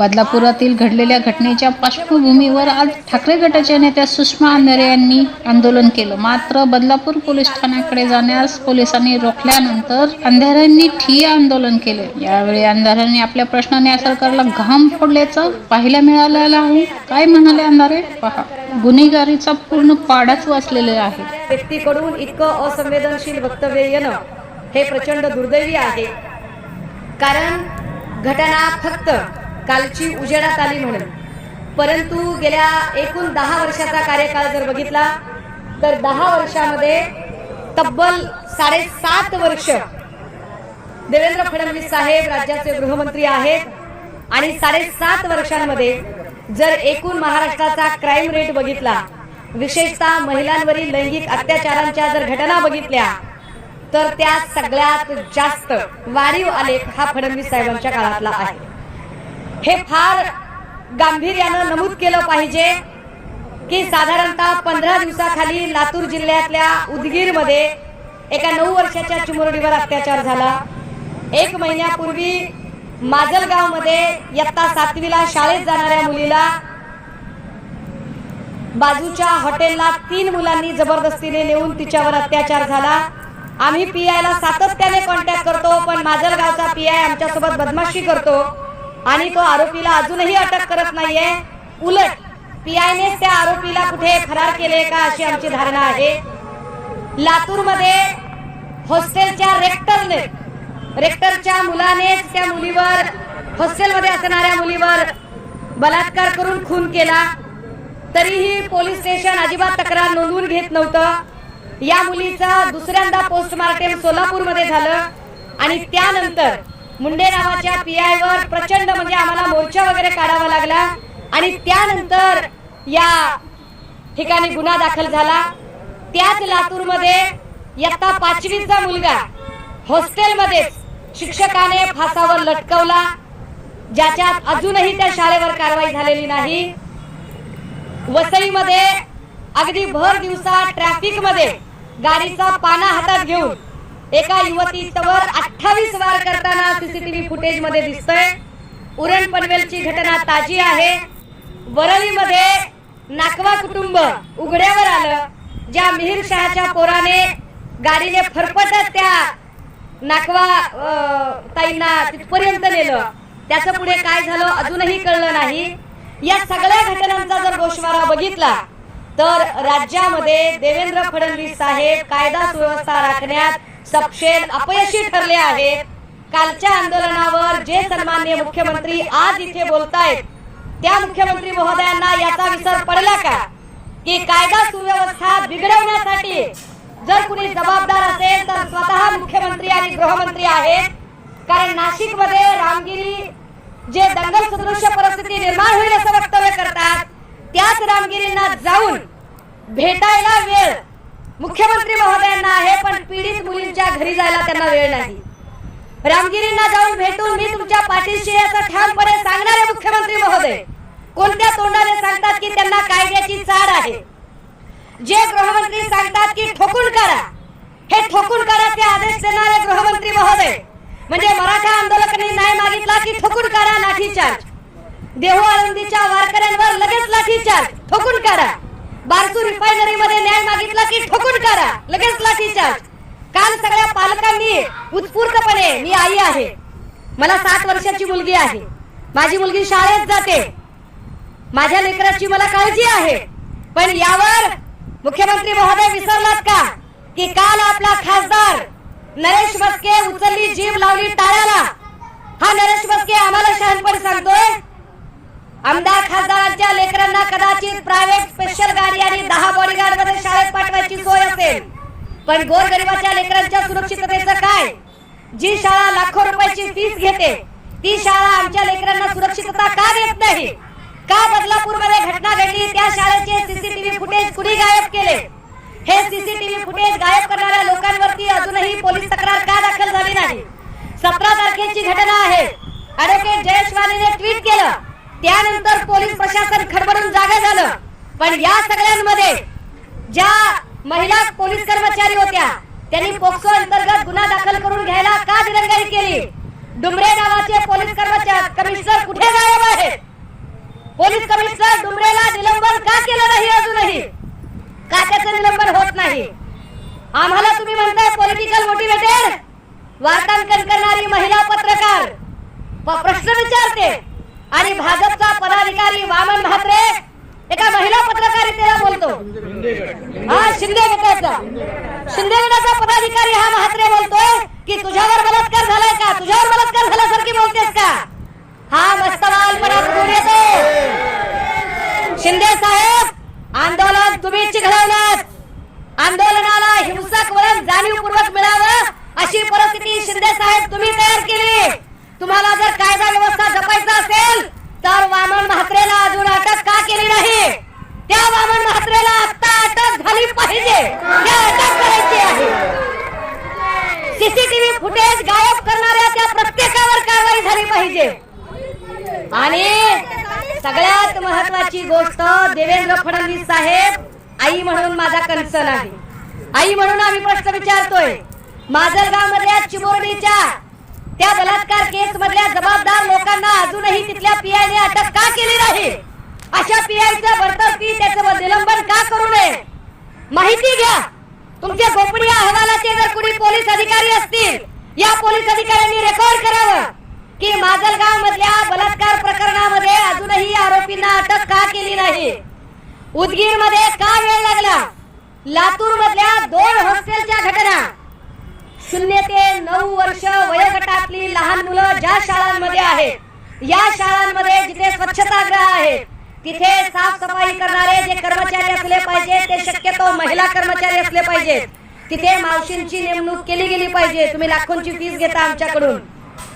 बदलापुरातील घडलेल्या घटनेच्या पार्श्वभूमीवर आज ठाकरे गटाच्या नेत्या सुषमा अंधारे यांनी आंदोलन केलं. मात्र बदलापूर पोलीस ठाण्याकडे जाण्यास पोलिसांनी रोखल्यानंतर अंधाऱ्यांनी ठिय्या आंदोलन केले. यावेळी अंधाऱ्यांनी आपल्या प्रश्नाने या सरकारला घाम फोडल्याचं पाहायला मिळालेलं आहे. काय म्हणाले अंधारे? पहा गुन्हेगारीचा पूर्ण पाडाच वाचलेले आहे. व्यक्तीकडून इतकं असंवेदनशील वक्तव्य येणं हे प्रचंड दुर्दैवी आहे. कारण घटना फक्त कालची उजेडात आली म्हणून. परंतु गेल्या एकूण दहा वर्षाचा कार्यकाळ जर बघितला तर दहा वर्षामध्ये तब्बल साडेसात वर्ष देवेंद्र फडणवीस साहेब राज्याचे गृहमंत्री आहेत. आणि साडेसात वर्षांमध्ये जर एकूण महाराष्ट्राचा क्राईम रेट बघितला विशेषतः महिलांवरील लैंगिक अत्याचारांच्या जर घटना बघितल्या तर त्या सगळ्यात जास्त वाढीव आलेख हा फडणवीस साहेबांच्या काळातला आहे. हे फार गांभीर्यानं नमूद केलं पाहिजे की साधारणतः पंधरा दिवसाखाली लातूर जिल्ह्यातल्या उदगीरमध्ये एका नऊ वर्षाच्या चिमुरडीवर अत्याचार झाला. एक महिन्यापूर्वी माजलगावमध्ये इयत्ता सातवीला शाळेत जाणाऱ्या मुलीला बाजूच्या हॉटेलला तीन मुलांनी जबरदस्तीने नेऊन तिच्यावर अत्याचार झाला. आम्ही पीआयला सातत्याने कॉन्टॅक्ट करतो पण माजलगावचा पीआय आमच्यासोबत बदमाशी करतो. आणि तो आरोपीला अजूनही अटक करत नाहीये. उलट पीआयने त्या आरोपीला कुठे फरार केले का अशी आमची धारणा आहे. लातूरमध्ये हॉस्टेलच्या रेक्टरने रेक्टरच्या मुलानेच त्या मुलीवर हॉस्टेलमध्ये असणाऱ्या मुलीवर बलात्कार करून खून केला. तरीही पोलीस स्टेशन अजिबात तक्रार नोंदवून घेत नव्हतं. या मुलीचं दुसऱ्यांदा पोस्टमार्टम सोलापूरमध्ये झालं आणि त्यानंतर मुंडे नावाच्या पी वर प्रचंड म्हणजे आम्हाला मोर्चा वगैरे काढावा लागला. आणि त्यानंतर या ठिकाणी गुन्हा दाखल झाला. त्याच लातूरमध्ये इयत्ता पाचवीचा मुलगा हॉस्टेलमध्येच शिक्षकाने फासावर लटकवला. ज्याच्यात अजूनही त्या शाळेवर कारवाई झालेली नाही. वसईमध्ये अगदी भर दिवसा ट्रॅफिकमध्ये गाडीचा पाना हातात घेऊन एका युवतीवर अठ्ठावीस वार करताना सीसीटीव्ही फुटेजमध्ये दिसतंय. उरण पनवेलची घटना ताजी आहे. वरळीमध्ये नाकवा कुटुंब उघड्यावर आलं. ज्या मिहीर शहाच्या पोराने गाडीने फरफटत त्या नाकवा ताईंना तिथपर्यंत नेलं. त्याचं पुढे काय झालं अजूनही कळलं नाही. या सगळ्या घटनांचा जर गोषवारा बघितला तर राज्यामध्ये देवेंद्र फडणवीस साहेब कायदा सुव्यवस्था राखण्यात सपशेल अपयशी ठरले आहेत. कालच्या आंदोलनावर जे सन्मान्य मुख्यमंत्री आज इथे बोलतायत त्या मुख्यमंत्री महोदयांना याचा विसर पडला का? की कायदा सुव्यवस्था बिघडवण्यासाठी जर कुणी जबाबदार असेल तर स्वतः मुख्यमंत्री आणि गृहमंत्री आहेत. कारण नाशिकमध्ये रामगिरी जे दंगल सदृश्य परिस्थिती निर्माण होईल असं वक्तव्य करतात त्याच रामगिरींना जाऊन भेटायला वेळ मुख्यमंत्री महोदयांना आहे पण पीडित मुलींच्या घरी जायला त्यांना वेळ नाही. रामगिरींना जाऊन भेटून मी तुमच्या पाठीशी असं ठामपणे सांगणारे मुख्यमंत्री महोदय कोणत्या तोंडाने सांगतात की त्यांना कायद्याची चाड आहे? जे गृहमंत्री सांगतात की ठोकून करा हे ठोकून कराचे आदेश देणारे गृहमंत्री महोदय म्हणजे मराठा आंदोलकांनी न्याय मागितला की ठोकून करा लाठीचार्ज. देहू आळंदीच्या वारकऱ्यांवर लगेच लाठीचार्ज ठोकून करा. बारसू रिफायनरी मध्ये न्याय मागितला की ठोकून करा लगेच लाठीचार्ज काल सगळ्या पालकांनी उत्स्फूर्तपणे मी आई आहे. मला सात वर्षाची मुलगी आहे. माझी मुलगी शाळेत जाते. माझ्या लेकराची मला काळजी आहे. पण यावर मुख्यमंत्री महोदय विसरलात का? की काल आपला खासदार नरेश बसके उचलली जीव लावली टाळ्याला. हा नरेश बसके आम्हाला शहाणपण सांगतोय. आमदार खासदारांच्या लेकरांना कदाचित प्रायव्हेट स्पेशल गाडी आणि दहा बॉडीगार्डमध्ये शाळेत पाठवायची सोय असेल. पण गोरगरिबाच्या लेकरांच्या सुरक्षिततेचं काय? जी शाळा लाखो रुपयाची फीस घेते ती शाळा आमच्या लेकरांना सुरक्षितता का देत नाही? का बदलापूरमध्ये घटना घडली त्या शाळेचे सीसीटीव्ही फुटेज कुणी गायब केले? हे सीसीटीव्ही फुटेज गायब करणाऱ्या लोकांवरती अजूनही पोलीस तक्रार का दाखल झाली नाही? सतरा तारखेची घटना आहे. अॅडव्होकेट जयेश वालीने ट्विट केलं. त्यानंतर पोलीस प्रशासन खडबडून जागे झालं. पण या सगळ्यांमध्ये ज्या महिला पोलीस कर्मचारी होत्या त्यांनी पोक्सो अंतर्गत गुन्हा दाखल करून घ्यायला का दिरंगाई केली? डुमरे नावाचे पोलीस कर्मचारी कमिशनर कुठे गायब आहेत? पोलीस कमिशनर डुमरेला निलंबन का केलं नाही अजूनही? का त्याचं निलंबन होत नाही? आम्हाला तुम्ही म्हणताय पॉलिटिकल मोटिवेटेड वार्तांकन करणारी महिला पत्रकार? प्रश्न विचारते. आणि भाजपचा पदाधिकारी वामन म्हात्रे एका महिला पत्रकारितेला बोलतो. हा शिंदे गटाचा. शिंदे गटाचा पदाधिकारी हा म्हात्रे बोलतोय की तुझ्यावर बलात्कार झालाय का? तुझ्यावर बलात्कार झाल्यासारखी बोलतेस का? हा मस्तवालपणा कुठून येतो. शिंदे साहेब आंदोलन तुम्ही चिघळवलं आंदोलनाला हिंसक वळण जाणीवपूर्वक मिळावं अशी परिस्थिती शिंदे साहेब तुम्ही तयार केली. तुम्हाला जर कायदा व्यवस्था जपायचा असेल तर वामन म्हात्रेला अजून अटक का केली नाही? त्या वामन म्हात्रेला आता अटक झाली पाहिजे. त्या अटक करायची आहे. सीसीटीव्ही फुटेज गायब करणाऱ्या त्या प्रत्येकावर कारवाई झाली पाहिजे. आणि सगळ्यात महत्वाची गोष्ट देवेंद्र फडणवीस साहेब आई म्हणून माझा कन्सर्न आहे. आई म्हणून आम्ही प्रश्न विचारतोय. माजलगाव मधल्या चिमोरडीच्या त्या बलात्कार केस मधल्या जबाबदार लोकांना अजूनही तिथल्या पीआयने अटक का केली नाही? अशा पीआयचं बडतर्फी त्याचं निलंबन का करू नये? माहिती घ्या. तुमच्या गोपनीय अहवालाचे जर कुणी पोलीस अधिकारी असतील या पोलीस अधिकाऱ्यांनी रेकॉर्ड करावं की माजलगाव मधल्या बलात्कार प्रकरणामध्ये अजूनही आरोपींना अटक का केली नाही? उदगीरमध्ये का वेळ लागला? लातूर मधल्या दोन हॉस्टेलच्या घटना शून्य ते नऊ वर्ष वयोगटातली लहान मुलं ज्या शाळांमध्ये आहेत या शाळांमध्ये जिथे स्वच्छतागृह आहे तिथे साफसफाई करणारे जे कर्मचारी असले पाहिजे ते शक्यतो महिला कर्मचारी असले पाहिजेत. तिथे मावशींची नेमणूक केली गेली पाहिजे. तुम्ही लाखोंची फीस घेता आमच्याकडून.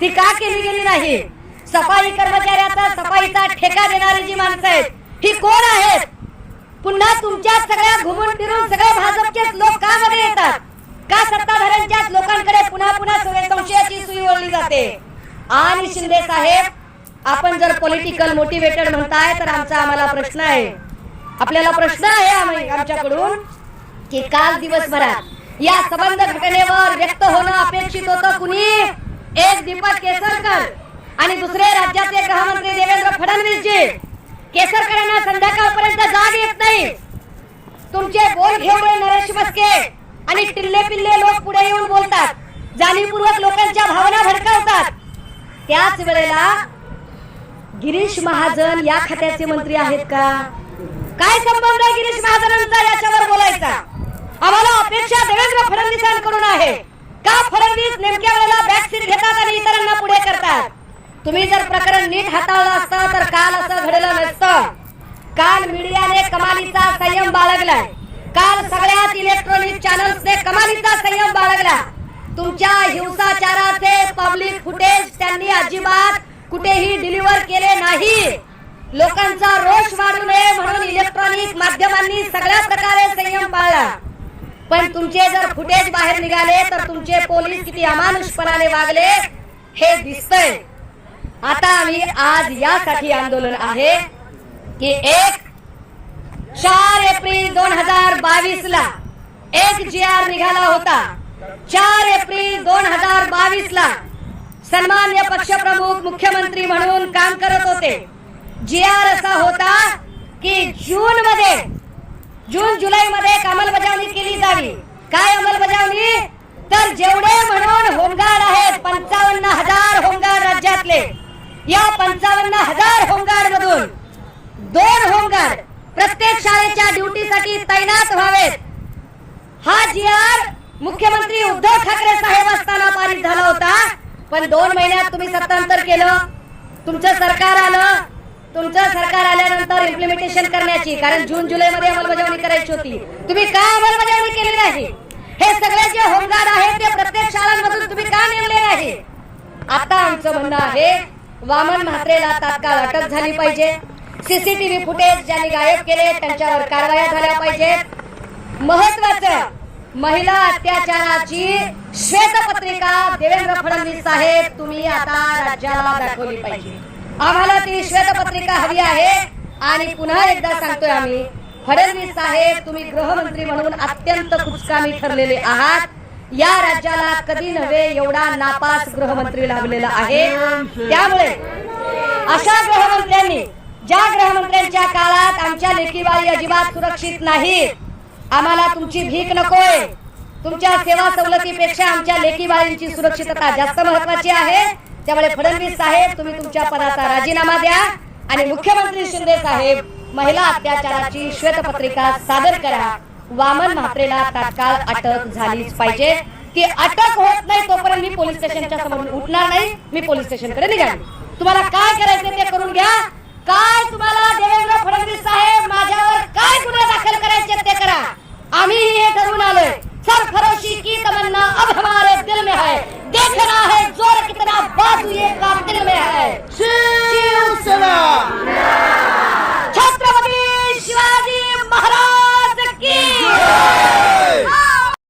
ती का केली गेली नाही? सफाई कर्मचाऱ्याचा सफाईचा ठेका देणारी जी माणसं आहेत ही कोण आहेत? पुन्हा तुमच्या सगळ्या घुमून फिरून सगळे भाजपचेच लोक का मध्ये येतात? का सत्ताधाऱ्यांच्याच लोकांकडे पुन्हा पुन्हा संशयाची सुई ओढली जाते. आणि शिंदे साहेब आपण जर पॉलिटिकल मोटिवेटेड म्हणताय तर आमचा आम्हाला प्रश्न आहे. आपल्याला प्रश्न आहे आमच्याकडून की काल दिवसभरात या संबंध घटनेवर व्यक्त होणं अपेक्षित होतं कुणी? एक दीपक केसरकर आणि दुसरे राज्याचे गृहमंत्री देवेंद्र फडणवीसजी. केसरकरांना संध्याकाळपर्यंत जाग येत नाही. तुमचे बोल घेवडे नरेश बसके. आणि टिल्ले पिल्ले लोक पुढे येऊन बोलतात. जाणीवपूर्वक लोकांच्या भावना भडकावतात. त्याच वेळेला गिरीश महाजन या खात्याचे मंत्री आहेत का? काय संबंध आहे गिरीश महाजनांचा? याच्यावर बोलायचा. आम्हाला अपेक्षा देवेंद्र फडणवीसांकडून आहे. का फडणवीस नेमक्या वेळेला बॅक सीट घेतात आणि इतरांना पुढे करतात? तुम्ही जर प्रकरण नीट हाताळलं असतं तर काल असं घडलं नसतं. काल मीडियाने कमालीचा संयम बाळगलाय. काल सगळ्यात इलेक्ट्रॉनिक चॅनल्सने कमालीचा संयम बाळगला. तुमच्या हिंसाचाराचे पब्लिक फुटेज त्यांनी अजिबात कुठेही डिलिव्हर केले नाही. लोकांचा रोष वाढू नये म्हणून इलेक्ट्रॉनिक माध्यमांनी सगळ्या प्रकारे संयम पाळला. पण तुमचे जर फुटेज बाहेर निघाले तर तुमचे पोलीस किती अमानुषपणाने वागले हे दिसतंय. आता आम्ही आज यासाठी आंदोलन आहे की एक चार एप्रिल दोन हजार बावीस ला एक जी आर निघाला होता. चार एप्रिल दोन हजार बावीस ला सन्मान्य पक्षप्रमुख मुख्यमंत्री म्हणून काम करत होते. जी आर असा होता की जून मध्ये जून जुलै मध्ये एक अंमलबजावणी केली जावी. काय अंमलबजावणी? तर जेवढे म्हणून होमगार्ड आहेत पंचावन्न हजार होमगार्ड राज्यातले. या पंचावन्न हजार होमगार्ड मधून दोन होमगार्ड प्रत्येक शाळेच्या ड्युटीसाठी तैनात व्हावेत. हा जी आर मुख्यमंत्री उद्धव ठाकरे साहेब असताना पारित झाला होता. पण दोन महिन्यात तुम्ही सत्तांतर केलं. तुमचं सरकार आलं. तुमचं सरकार आल्यानंतर इम्प्लिमेंटेशन करण्याची कारण जून जुलै मध्ये अंमलबजावणी करायची होती. तुम्ही का अंमलबजावणी केली नाही? हे सगळे जे होमगार्ड आहेत ते प्रत्येक शाळांमधून तुम्ही का नेमले नाही? आता आमचं म्हणणं आहे वामन म्हात्रेला तात्काळ अटक झाली पाहिजे. सीसीटीव्ही फुटेज ज्यांनी गायब केले त्यांच्यावर कारवाया झाल्या पाहिजेत. महत्वाचं महिला अत्याचाराची श्वेतपत्रिका देवेंद्र फडणवीस साहेब तुम्ही आता राज्याला दाखवली पाहिजे. आम्हाला ती श्वेतपत्रिका हवी आहे. आणि पुन्हा एकदा सांगतोय आम्ही फडणवीस साहेब तुम्ही गृहमंत्री म्हणून अत्यंत कुचकामी ठरलेले आहात. या राज्याला कधी नव्हे एवढा नापास गृहमंत्री लाभलेला आहे. त्यामुळे अशा गृहमंत्र्यांनी ज्या गृहमंत्र्यांच्या काळात आमच्या लेखीबाई अजिबात सुरक्षित नाही आम्हाला तुमची भीक नकोय. तुमच्या सेवा सवलतीपेक्षा आमच्या लेकीबाळींची सुरक्षितता जास्त महत्वाची आहे. त्यामुळे फडणवीस साहेब तुम्ही तुमच्या पदाचा राजीनामा द्या. आणि मुख्यमंत्री शिंदे साहेब महिला अत्याचाराची श्वेतपत्रिका सादर करा. वामन म्हात्रेला तात्काळ अटक झालीच पाहिजे. ती अटक होत नाही तोपर्यंत मी पोलीस स्टेशनच्या समोर उठणार नाही. मी पोलीस स्टेशनकडे निघाली. तुम्हाला काय करायचं ते करून घ्या. काय तुम्हाला देवेंद्र फडणवीस